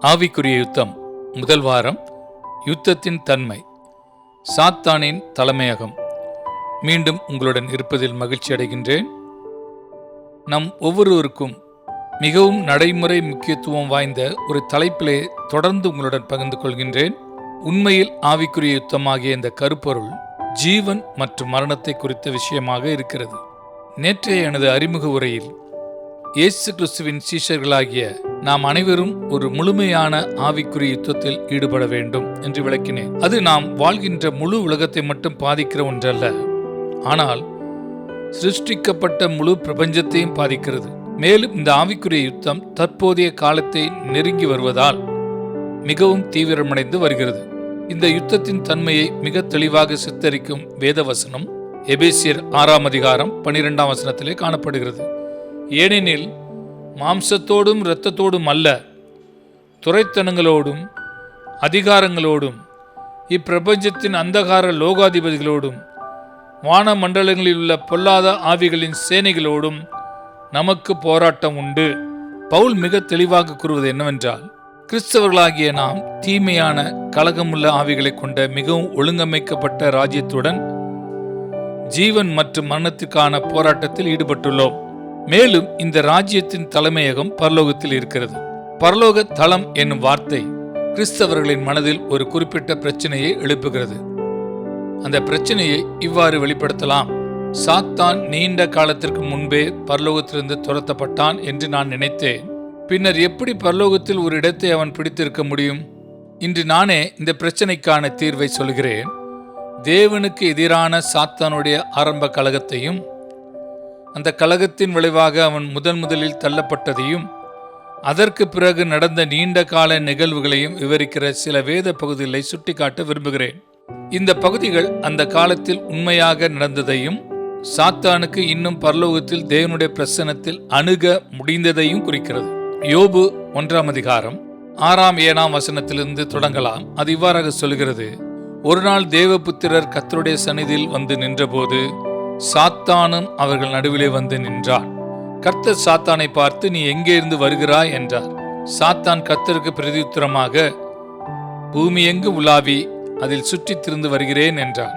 ஆவிக்குரிய யுத்தம். முதல் வாரம் யுத்தத்தின் தன்மை. சாத்தானின் தலைமையகம். மீண்டும் உங்களுடன் இருப்பதில் மகிழ்ச்சி அடைகின்றேன். நம் ஒவ்வொருவருக்கும் மிகவும் நடைமுறை முக்கியத்துவம் வாய்ந்த ஒரு தலைப்பிலே தொடர்ந்து உங்களுடன் பகிர்ந்து கொள்கின்றேன். உண்மையில் ஆவிக்குரிய யுத்தமாகிய இந்த கருப்பொருள் ஜீவன் மற்றும் மரணத்தை குறித்த விஷயமாக இருக்கிறது. நேற்றைய எனது அறிமுக உரையில் இயேசு கிறிஸ்துவின் சீஷர்களாகிய நாம் அனைவரும் ஒரு முழுமையான ஆவிக்குரிய யுத்தத்தில் ஈடுபட வேண்டும் என்று விளக்கினேன். அது நாம் வாழ்கின்ற முழு உலகத்தை மட்டும் பாதிக்கிற ஒன்றல்ல. ஆனால் சிருஷ்டிக்கப்பட்ட முழு பிரபஞ்சத்தையும் பாதிக்கிறது. மேலும் இந்த ஆவிக்குரிய யுத்தம் தற்போதைய காலத்தை நெருங்கி வருவதால் மிகவும் தீவிரமடைந்து வருகிறது. இந்த யுத்தத்தின் தன்மையை மிக தெளிவாக சித்தரிக்கும் வேதவசனம் எபேசியர் ஆறாம் அதிகாரம் பனிரெண்டாம் வசனத்திலே காணப்படுகிறது. ஏனெனில் மாம்சத்தோடும் இரத்தத்தோடும் அல்ல துரைத்தனங்களோடும் அதிகாரங்களோடும் இப்பிரபஞ்சத்தின் அந்தகார லோகாதிபதிகளோடும் வான மண்டலங்களில் உள்ள பொல்லாத ஆவிகளின் சேனைகளோடும் நமக்கு போராட்டம் உண்டு. பவுல் மிக தெளிவாக கூறுவது என்னவென்றால் கிறிஸ்தவர்களாகிய நாம் தீமையான கலகமுள்ள ஆவிகளை கொண்ட மிகவும் ஒழுங்கமைக்கப்பட்ட ராஜ்யத்துடன் ஜீவன் மற்றும் மரணத்துக்கான போராட்டத்தில் ஈடுபட்டுள்ளோம். மேலும் இந்த ராஜ்யத்தின் தலைமையகம் பரலோகத்தில் இருக்கிறது. பரலோக தளம் என்னும் வார்த்தை கிறிஸ்தவர்களின் மனதில் ஒரு குறிப்பிட்ட பிரச்சனையை எழுப்புகிறது. அந்த பிரச்சனையை இவ்வாறு வெளிப்படுத்தலாம். சாத்தான் நீண்ட காலத்திற்கு முன்பே பரலோகத்திலிருந்து துரத்தப்பட்டான் என்று நான் நினைத்தேன். பின்னர் எப்படி பரலோகத்தில் ஒரு இடத்தை அவன் பிடித்திருக்க முடியும்? இன்று நானே இந்த பிரச்சனைக்கான தீர்வை சொல்கிறேன். தேவனுக்கு எதிரான சாத்தானுடைய ஆரம்ப கழகத்தையும் அந்த கழகத்தின் விளைவாக அவன் முதன் முதலில் தள்ளப்பட்டதையும் அதற்கு பிறகு நடந்த நீண்ட கால நிகழ்வுகளையும் விவரிக்கிற சில வேத பகுதிகளை சுட்டிக்காட்ட விரும்புகிறேன். இந்த பகுதிகள் அந்த காலத்தில் உண்மையாக நடந்ததையும் சாத்தானுக்கு இன்னும் பரலோகத்தில் தேவனுடைய பிரசனத்தில் அணுக முடிந்ததையும் குறிக்கிறது. யோபு ஒன்றாம் அதிகாரம் ஆறாம் ஏழாம் வசனத்திலிருந்து தொடங்கலாம். அது இவ்வாறாக சொல்கிறது ஒரு நாள் தேவபுத்திரர் கத்தருடைய சன்னிதியில் வந்து நின்றபோது சாத்தானும் அவர்கள் நடுவிலே வந்து நின்றான் கர்த்தர் சாத்தானை பார்த்து நீ எங்கே இருந்து வருகிறாய்? என்றார். சாத்தான் கர்த்தருக்கு பிரதியுத்தரமாக பூமி எங்கு உலாவி அதில் சுற்றித் திருந்து வருகிறேன் என்றான்.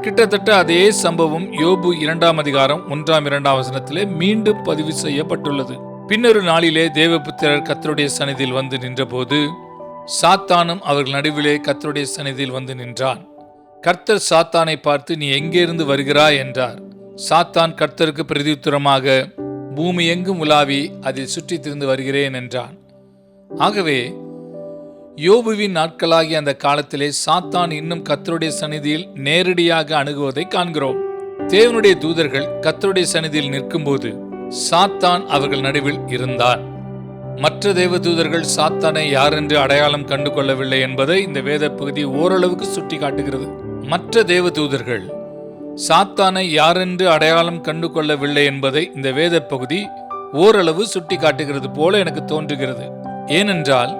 கிட்டத்தட்ட அதே சம்பவம் யோபு இரண்டாம் அதிகாரம் ஒன்றாம் இரண்டாம் வசனத்திலே மீண்டும் பதிவு செய்யப்பட்டுள்ளது. பின்னொரு நாளிலே தேவபுத்திரர் கத்தருடைய சன்னிதியில் வந்து நின்றபோது சாத்தானும் அவர்கள் நடுவிலே கத்தருடைய சன்னிதியில் வந்து நின்றான். கர்த்தர் சாத்தானை பார்த்து நீ எங்கே இருந்து வருகிறாய்? என்றார். சாத்தான் கர்த்தருக்கு பிரதியுத்தரமாக பூமி எங்கும் உலாவி அதில் சுற்றித் திரிந்து வருகிறேன் என்றான். ஆகவே யோபுவின் நாட்களாகிய அந்த காலத்திலே சாத்தான் இன்னும் கத்தருடைய சந்நிதியில் நேரடியாக அணுகுவதை காண்கிறோம். தேவனுடைய தூதர்கள் கத்தருடைய சந்நிதியில் நிற்கும்போது சாத்தான் அவர்கள் நடுவில் இருந்தான். மற்ற தேவ தூதர்கள் சாத்தானை யாரென்று அடையாளம் கண்டு கொள்ளவில்லை என்பதை இந்த வேத பகுதி ஓரளவுக்கு சுட்டி காட்டுகிறது மற்ற தேவ தூதர்கள் சாத்தானை யாரென்று அடையாளம் கண்டு கொள்ளவில்லை என்பதை இந்த வேத பகுதி ஓரளவு சுட்டி காட்டுகிறது போல எனக்கு தோன்றுகிறது. ஏனென்றால்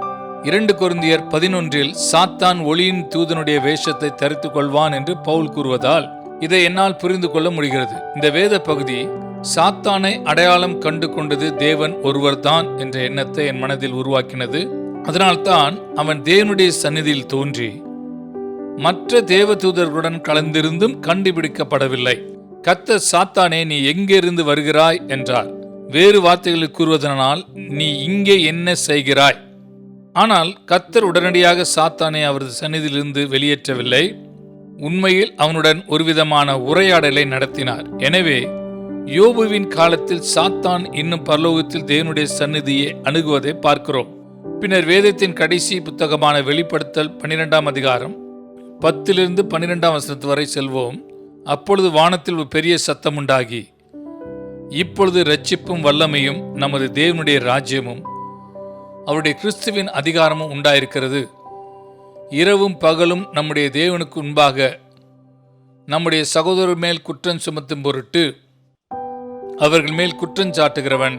இரண்டு கொருந்தியர் பதினொன்றில் சாத்தான் ஒளியின் தூதனுடைய வேஷத்தை தரித்துக் கொள்வான் என்று பவுல் கூறுவதால் இதை என்னால் புரிந்து கொள்ள முடிகிறது. இந்த வேத பகுதி சாத்தானை அடையாளம் கண்டு கொண்டது தேவன் ஒருவர்தான் என்ற எண்ணத்தை என் மனதில் உருவாக்கினது. அதனால்தான் அவன் தேவனுடைய சந்நிதியில் தோன்றி மற்ற தேவ தூதர்களுடன் கலந்திருந்தும் கண்டுபிடிக்கப்படவில்லை. கத்த சாத்தானே நீ எங்கிருந்து வருகிறாய்? என்றார். வேறு வார்த்தைகளில் கூறுவதனால் நீ இங்கே என்ன செய்கிறாய்? ஆனால் கத்தர் உடனடியாக சாத்தானை அவரது சந்நிதியிலிருந்து வெளியேற்றவில்லை. உண்மையில் அவனுடன் ஒருவிதமான உரையாடலை நடத்தினார். எனவே யோபுவின் காலத்தில் சாத்தான் இன்னும் பரலோகத்தில் தேவனுடைய சந்நிதியை அணுகுவதை பார்க்கிறோம். பின்னர் வேதத்தின் கடைசி புத்தகமான வெளிப்படுத்தல் பன்னிரெண்டாம் அதிகாரம் பத்திலிருந்து பன்னிரெண்டாம் வசனத்து வரை செல்வோம். அப்பொழுது வானத்தில் ஒரு பெரிய சத்தம் உண்டாகி இப்பொழுது ரட்சிப்பும் வல்லமையும் நமது தேவனுடைய ராஜ்யமும் அவருடைய கிறிஸ்துவின் அதிகாரமும் உண்டாயிருக்கிறது. இரவும் பகலும் நம்முடைய தேவனுக்கு முன்பாக நம்முடைய சகோதரர் மேல் குற்றம் சுமத்தும் பொருட்டு அவர்கள் மேல் குற்றம் சாட்டுகிறவன்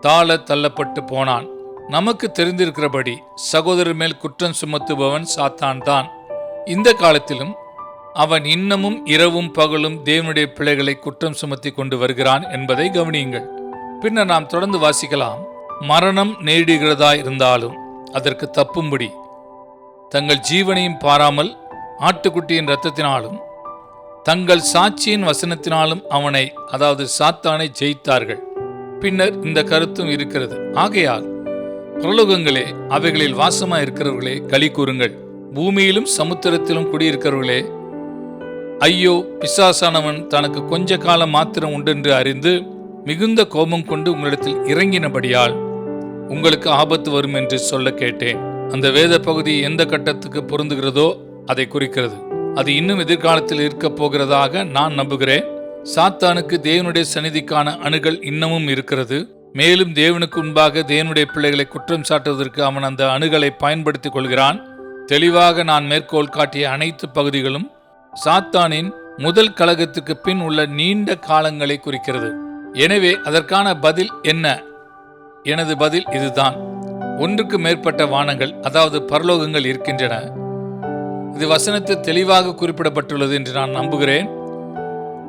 தாழ தள்ளப்பட்டு போனான். நமக்கு தெரிந்திருக்கிறபடி சகோதரர் மேல் குற்றம் சுமத்துபவன் சாத்தான் தான் இந்த காலத்திலும் அவன் இன்னமும் இரவும் பகலும் தேவனுடைய பிள்ளைகளை குற்றம் சுமத்தி கொண்டு வருகிறான் என்பதை கவனியுங்கள். பின்னர் நாம் தொடர்ந்து வாசிக்கலாம். மரணம் நேரிடுகிறதா இருந்தாலும் அதற்கு தப்பும்படி. தங்கள் ஜீவனையும் பாராமல் ஆட்டுக்குட்டியின் இரத்தத்தினாலும் தங்கள் சாட்சியின் வசனத்தினாலும் அவனை அதாவது சாத்தானை ஜெயித்தார்கள். பின்னர் இந்த கருத்தும் இருக்கிறது. ஆகையால் பிரலோகங்களே அவைகளில் வாசமாக இருக்கிறவர்களே களி கூறுங்கள். பூமியிலும் சமுத்திரத்திலும் குடியிருக்கிறவர்களே ஐயோ பிசாசானவன் தனக்கு கொஞ்ச காலம் மாத்திரம் உண்டென்று அறிந்து மிகுந்த கோபம் கொண்டு உங்களிடத்தில் இறங்கினபடியால் உங்களுக்கு ஆபத்து வரும் என்று சொல்ல கேட்டேன். அந்த வேத பகுதி எந்த கட்டத்துக்கு பொருந்துகிறதோ அதை குறிக்கிறது. அது இன்னும் எதிர்காலத்தில் இருக்க போகிறதாக நான் நம்புகிறேன். சாத்தானுக்கு தேவனுடைய சந்நிதிக்கான அணுகல் இன்னமும் இருக்கிறது. மேலும் தேவனுக்கு முன்பாக தேவனுடைய பிள்ளைகளை குற்றம் சாட்டுவதற்கு அவன் அந்த அணுகலை பயன்படுத்திக் கொள்கிறான். தெளிவாக நான் மேற்கோள் காட்டிய அனைத்து பகுதிகளும் சாத்தானின் முதல் கழகத்துக்கு பின் உள்ள நீண்ட காலங்களை குறிக்கிறது. எனவே அதற்கான பதில் என்ன? எனது பதில் இதுதான். ஒன்றுக்கு மேற்பட்ட வானங்கள் அதாவது பரலோகங்கள் இருக்கின்றன. இது வசனத்தில் தெளிவாக குறிப்பிடப்பட்டுள்ளது என்று நான் நம்புகிறேன்.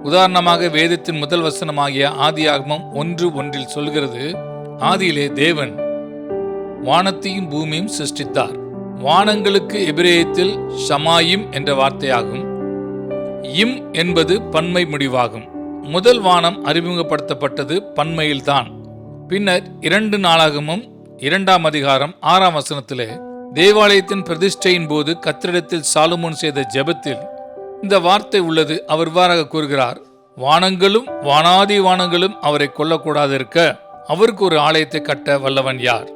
உதாரணமாக வேதத்தின் முதல் வசனமாகிய ஆதியாகமம் ஒன்று ஒன்றில் சொல்கிறது ஆதியிலே தேவன் வானத்தையும் பூமியும் சிருஷ்டித்தார். வானங்களுக்கு எபிரேயத்தில் ஷமாயிம் என்ற வார்த்தையாகும். இம் என்பது பன்மை முடிவாகும். முதல் வானம் அறிமுகப்படுத்தப்பட்டது பன்மையில்தான். பின்னர் இரண்டு நாளாகமும் இரண்டாம் அதிகாரம் ஆறாம் வசனத்திலே தேவாலயத்தின் பிரதிஷ்டையின் போது கத்திரிடத்தில் சாலுமோன் செய்த ஜெபத்தில் இந்த வார்த்தை உள்ளது. அவர் இவ்வாறாக கூறுகிறார் வானங்களும் வானாதி வானங்களும் அவரை கொல்லக்கூடாதிருக்க அவருக்கு ஒரு ஆலயத்தை கட்ட வல்லவன் யார்?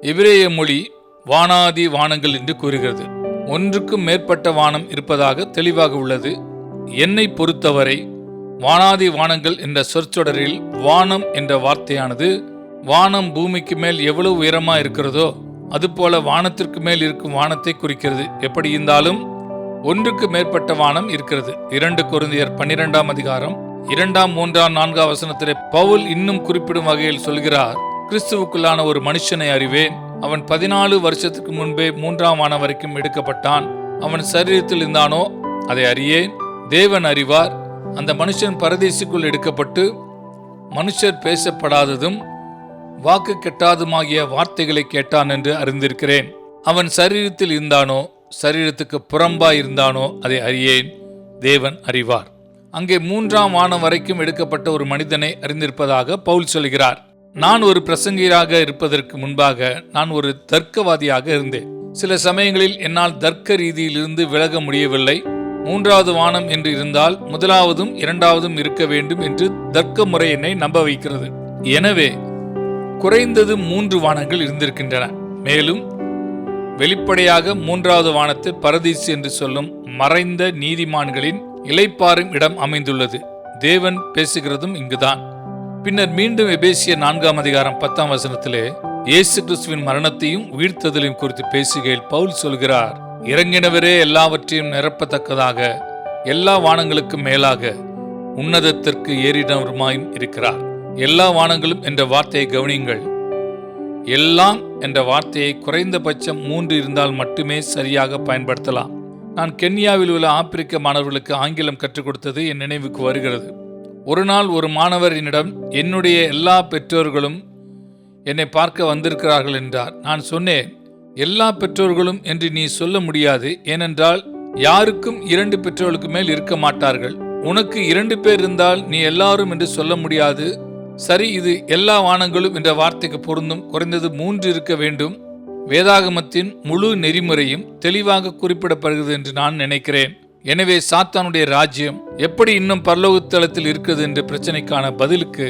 எபிரேய மொழி வானாதி வானங்கள் என்று கூறுகிறது. ஒன்றுக்கும் மேற்பட்ட வானம் இருப்பதாக தெளிவாக உள்ளது. என்னை பொறுத்தவரை வானாதி வானங்கள் என்ற சொற்சொடரில் வானம் என்ற வார்த்தையானது வானம் பூமிக்கு மேல் எவ்வளவு உயரமா இருக்கிறதோ அதுபோல வானத்திற்கு மேல் இருக்கும் வானத்தை குறிக்கிறது. எப்படி இருந்தாலும் ஒன்றுக்கு மேற்பட்ட வானம் இருக்கிறது. இரண்டு குருந்தியர் பன்னிரெண்டாம் அதிகாரம் இரண்டாம் மூன்றாம் நான்காம் வசனத்திலே பவுல் இன்னும் குறிப்பிடும் வகையில் சொல்கிறார் கிறிஸ்துவுக்குள்ளான ஒரு மனுஷனை அறிவேன். அவன் பதினாலு வருஷத்துக்கு முன்பே மூன்றாம் வானம் வரைக்கும் எடுக்கப்பட்டான். அவன் சரீரத்தில் இருந்தானோ அதை அறியேன். தேவன் அறிவார். அந்த மனுஷன் பரதேசிக்குள் எடுக்கப்பட்டு மனுஷர் பேசப்படாததும் வாக்கு கெட்டாதுமாகிய வார்த்தைகளை கேட்டான் என்று அறிந்திருக்கிறேன். அவன் சரீரத்தில் இருந்தானோ சரீரத்துக்கு புறம்பாய் இருந்தானோ அதை அறியேன். தேவன் அறிவார். அங்கே மூன்றாம் வானம் வரைக்கும் எடுக்கப்பட்ட ஒரு மனிதனை அறிந்திருப்பதாக பவுல் சொல்கிறார். நான் ஒரு பிரசங்கியராக இருப்பதற்கு முன்பாக நான் ஒரு தர்க்கவாதியாக இருந்தேன். சில சமயங்களில் என்னால் தர்க்க ரீதியிலிருந்து விலக முடியவில்லை. மூன்றாவது வானம் என்று இருந்தால் முதலாவதும் இரண்டாவதும் இருக்க வேண்டும் என்று தர்க்க முறை என்னை நம்ப வைக்கிறது. எனவே குறைந்தது மூன்று வானங்கள் இருந்திருக்கின்றன. மேலும் வெளிப்படையாக மூன்றாவது வானத்து பரதீசு என்று சொல்லும் மறைந்த நீதிமான்களின் இலைப்பாறும் இடம் அமைந்துள்ளது. தேவன் பேசுகிறதும் இங்குதான். பின்னர் மீண்டும் எபேசிய நான்காம் அதிகாரம் பத்தாம் வசனத்திலே இயேசு கிறிஸ்துவின் மரணத்தையும் உயிர்த்ததலையும் குறித்து பேசுகையில் பவுல் சொல்கிறார் இறங்கினவரே எல்லாவற்றையும் நிரப்பத்தக்கதாக எல்லா வானங்களுக்கும் மேலாக உன்னதத்திற்கு ஏறினவருமாயும் இருக்கிறார். எல்லா வானங்களும் என்ற வார்த்தையை கவனியுங்கள். எல்லாம் என்ற வார்த்தையை குறைந்தபட்சம் மூன்று இருந்தால் மட்டுமே சரியாக பயன்படுத்தலாம். நான் கென்யாவில் உள்ள ஆப்பிரிக்க மாணவர்களுக்கு ஆங்கிலம் கற்றுக் கொடுத்தது என் நினைவுக்கு வருகிறது. ஒரு நாள் ஒரு மாணவர் என்னிடம் என்னுடைய எல்லா பெற்றோர்களும் என்னை பார்க்க வந்திருக்கிறார்கள் என்றார். நான் சொன்னேன் எல்லா பெற்றோர்களும் என்று நீ சொல்ல முடியாது. ஏனென்றால் யாருக்கும் இரண்டு பெற்றோர்களுக்கு மேல் இருக்க மாட்டார்கள். உனக்கு இரண்டு பேர் இருந்தால் நீ எல்லாரும் என்று சொல்ல முடியாது. சரி இது எல்லா வானங்களும் என்ற வார்த்தைக்கு பொருந்தும். குறைந்தது மூன்று இருக்க வேண்டும். வேதாகமத்தின் முழு நெறிமுறையும் தெளிவாக குறிப்பிடப்படுகிறது என்று நான் நினைக்கிறேன். எனவே சாத்தானுடைய ராஜ்யம் எப்படி இன்னும் பரலோகத்தளத்தில் இருக்கிறது என்ற பிரச்சனைக்கான பதிலுக்கு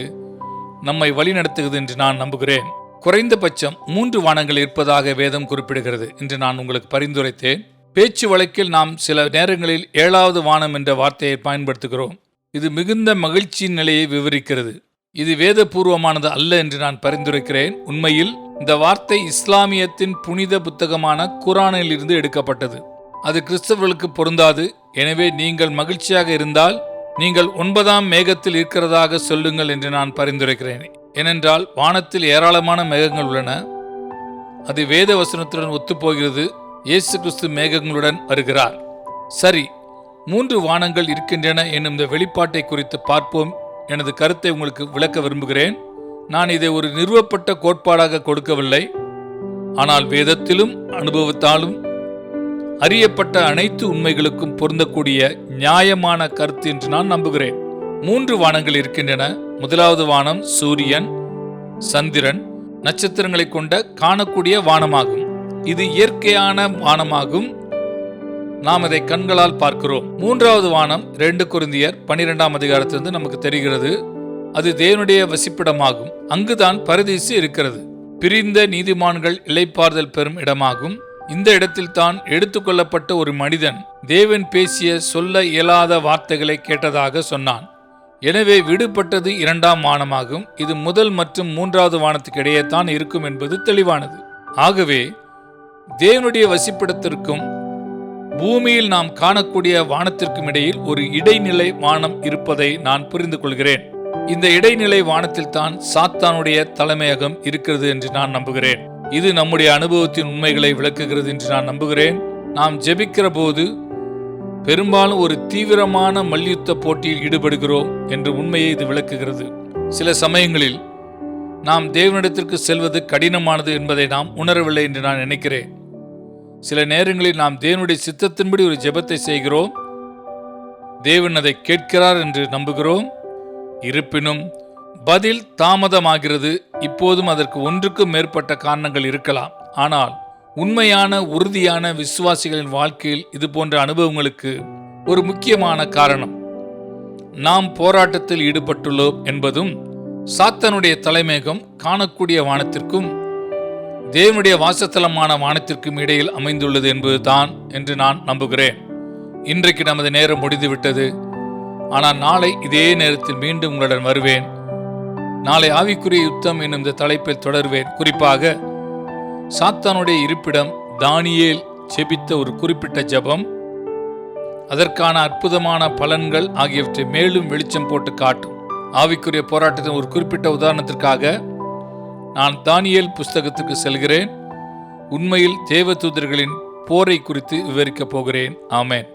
நம்மை வழிநடத்துகிறது என்று நான் நம்புகிறேன். குறைந்தபட்சம் மூன்று வானங்கள் இருப்பதாக வேதம் குறிப்பிடுகிறது என்று நான் உங்களுக்கு பரிந்துரைத்தேன். பேச்சு வழக்கில் நாம் சில நேரங்களில் ஏழாவது வானம் என்ற வார்த்தையை பயன்படுத்துகிறோம். இது மிகுந்த மகிழ்ச்சியின் நிலையை விவரிக்கிறது. இது வேதபூர்வமானது அல்ல என்று நான் பரிந்துரைக்கிறேன். உண்மையில் இந்த வார்த்தை இஸ்லாமியத்தின் புனித புத்தகமான குரானில் இருந்து எடுக்கப்பட்டது. அது கிறிஸ்தவர்களுக்கு பொருந்தாது. எனவே நீங்கள் மகிழ்ச்சியாக இருந்தால் நீங்கள் ஒன்பதாம் மேகத்தில் இருக்கிறதாக சொல்லுங்கள் என்று நான் பரிந்துரைக்கிறேன். ஏனென்றால் வானத்தில் ஏராளமான மேகங்கள் உள்ளன. அது வேத வசனத்துடன் ஒத்துப்போகிறது. இயேசு கிறிஸ்து மேகங்களுடன் வருகிறார். சரி மூன்று வானங்கள் இருக்கின்றன என்னும் இந்த வெளிப்பாட்டை குறித்து பார்ப்போம். எனது கருத்தை உங்களுக்கு விளக்க விரும்புகிறேன். நான் இதை ஒரு நிறுவப்பட்ட கோட்பாடாக கொடுக்கவில்லை. ஆனால் வேதத்திலும் அனுபவத்தாலும் அறியப்பட்ட அனைத்து உண்மைகளுக்கும் பொருந்தக்கூடிய நியாயமான கருத்து என்று நான் நம்புகிறேன். மூன்று வானங்கள் இருக்கின்றன. முதலாவது வானம் சூரியன் சந்திரன் நட்சத்திரங்களை கொண்ட காணக்கூடிய வானமாகும். இது இயற்கையான வானமாகும். நாம் அதை கண்களால் பார்க்கிறோம். மூன்றாவது வானம் ரெண்டு குருந்தியர் பனிரெண்டாம் அதிகாரத்திலிருந்து நமக்கு தெரிகிறது. அது தேவனுடைய வசிப்பிடமாகும். அங்குதான் பரதீசு இருக்கிறது. பிரிந்த நீதிமான்கள் இளைப்பாறுதல் பெறும் இடமாகும். இந்த இடத்தில் தான் எடுத்துக்கொள்ளப்பட்ட ஒரு மனிதன் தேவன் பேசிய சொல்ல இயலாத வார்த்தைகளை கேட்டதாக சொன்னான். எனவே விடுபட்டது இரண்டாம் வானமாகும். இது முதல் மற்றும் மூன்றாவது வானத்துக்கு இடையே தான் இருக்கும் என்பது தெளிவானது. ஆகவே தேவனுடைய வசிப்பிடத்திற்கும் பூமியில் நாம் காணக்கூடிய வானத்திற்கும் இடையில் ஒரு இடைநிலை வானம் இருப்பதை நான் புரிந்து கொள்கிறேன் இந்த இடைநிலை வானத்தில் தான் சாத்தானுடைய தலைமையகம் இருக்கிறது என்று நான் நம்புகிறேன். இது நம்முடைய அனுபவத்தின் உண்மைகளை விளக்குகிறது என்று நான் நம்புகிறேன். நாம் ஜெபிக்கிற போது பெரும்பாலும் ஒரு தீவிரமான மல்யுத்த போட்டியில் ஈடுபடுகிறோம் என்ற உண்மையை இது விளக்குகிறது. சில சமயங்களில் நாம் தேவனிடத்திற்கு செல்வது கடினமானது என்பதை நாம் உணரவில்லை என்று நான் நினைக்கிறேன். சில நேரங்களில் நாம் தேவனுடைய சித்தத்தின்படி ஒரு ஜெபத்தை செய்கிறோம். தேவன் அதை கேட்கிறார் என்று நம்புகிறோம். இருப்பினும் பதில் தாமதமாகிறது. இப்போதும் அதற்கு ஒன்றுக்கும் மேற்பட்ட காரணங்கள் இருக்கலாம். ஆனால் உண்மையான உறுதியான விசுவாசிகளின் வாழ்க்கையில் இது போன்ற அனுபவங்களுக்கு ஒரு முக்கியமான காரணம். நாம் போராட்டத்தில் ஈடுபட்டுள்ளோம் என்பதும் சாத்தனுடைய தலைமையகம் காணக்கூடிய வானத்திற்கும் தேவனுடைய வாசத்தலமான வானத்திற்கும் இடையில் அமைந்துள்ளது என்பதுதான் என்று நான் நம்புகிறேன். இன்றைக்கு நமது நேரம் முடிந்துவிட்டது. ஆனால் நாளை இதே நேரத்தில் மீண்டும் உங்களுடன் வருவேன். நாளை ஆவிக்குரிய யுத்தம் என்னும் இந்த தலைப்பில் தொடர்வேன். குறிப்பாக சாத்தானுடைய இருப்பிடம் தானியேல் செபித்த ஒரு குறிப்பிட்ட ஜெபம் அதற்கான அற்புதமான பலன்கள் ஆகியவற்றை மேலும் வெளிச்சம் போட்டு காட்டும். ஆவிக்குரிய போராட்டத்தின் ஒரு குறிப்பிட்ட உதாரணத்திற்காக நான் தானியேல் புஸ்தகத்துக்கு செல்கிறேன். உண்மையில் தேவதூதர்களின் போரை குறித்து விவரிக்கப் போகிறேன். ஆமேன்.